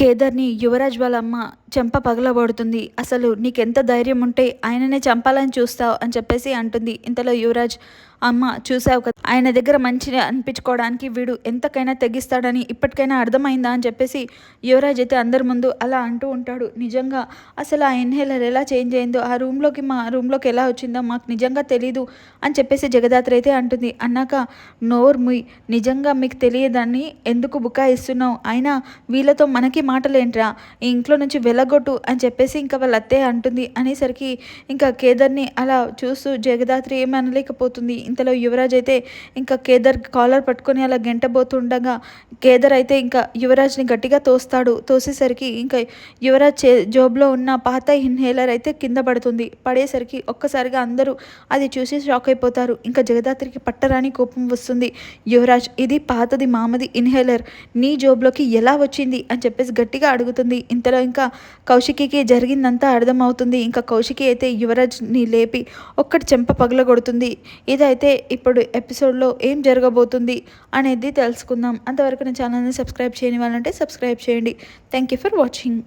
కేదార్ని యువరాజ్ వాళ్ళ అమ్మ చెంప పగలబడుతుంది అసలు నీకెంత ధైర్యం ఉంటే ఆయననే చంపాలని చూస్తావు అని చెప్పేసి అంటుంది. ఇంతలో యువరాజ్ అమ్మ చూసావు కదా ఆయన దగ్గర మంచిగా అనిపించుకోవడానికి వీడు ఎంతకైనా తెగిస్తాడని ఇప్పటికైనా అర్థమైందా? అని చెప్పేసి యువరాజ్ అయితే అందరి ముందు అలా అంటూ ఉంటాడు. నిజంగా అసలు ఆ ఇన్హేలర్ ఎలా చేంజ్ అయిందో ఆ రూమ్లోకి మా రూమ్లోకి ఎలా వచ్చిందో మాకు నిజంగా తెలీదు అని చెప్పేసి జగదాత్రి అయితే అంటుంది. అన్నాక నోర్ ముయ్ నిజంగా మీకు తెలియదని ఎందుకు బుకాయిస్తున్నావు? అయినా వీళ్ళతో మనకి మాటలేంట్రా? ఈ ఇంట్లో నుంచి వెళ్ళ వెళ్ళగొట్టు అని చెప్పేసి ఇంకా వాళ్ళ అత్తే అంటుంది. అనేసరికి ఇంకా కేదార్ని అలా చూస్తూ జగదాత్రి ఏమనలేకపోతుంది ఇంతలో యువరాజ్ అయితే ఇంకా కేదార్ కాలర్ పట్టుకొని అలా గెంటబోతుండగా కేదార్ అయితే ఇంకా యువరాజ్ని గట్టిగా తోస్తాడు. తోసేసరికి ఇంకా యువరాజ్ చే జోబ్లో ఉన్న పాత ఇన్హేలర్ అయితే కింద పడుతుంది. పడేసరికి ఒక్కసారిగా అందరూ అది చూసి షాక్ అయిపోతారు. ఇంకా జగదాత్రికి పట్టరాని కోపం వస్తుంది. యువరాజ్ ఇది పాతది మామది ఇన్హేలర్. నీ జోబ్లోకి ఎలా వచ్చింది? అని చెప్పేసి గట్టిగా అడుగుతుంది. ఇంతలో ఇంకా కౌశికికి జరిగిందంతా అర్థమవుతుంది. ఇంకా కౌశికి అయితే యువరాజ్ని లేపి ఒక్కటి చెంప పగలగొడుతుంది. ఇదైతే ఇప్పుడు ఎపిసోడ్లో ఏం జరగబోతుంది అనేది తెలుసుకుందాం. అంతవరకు నా ఛానల్ని సబ్స్క్రైబ్ చేయని వాళ్ళంటే సబ్స్క్రైబ్ చేయండి. Thank you for watching.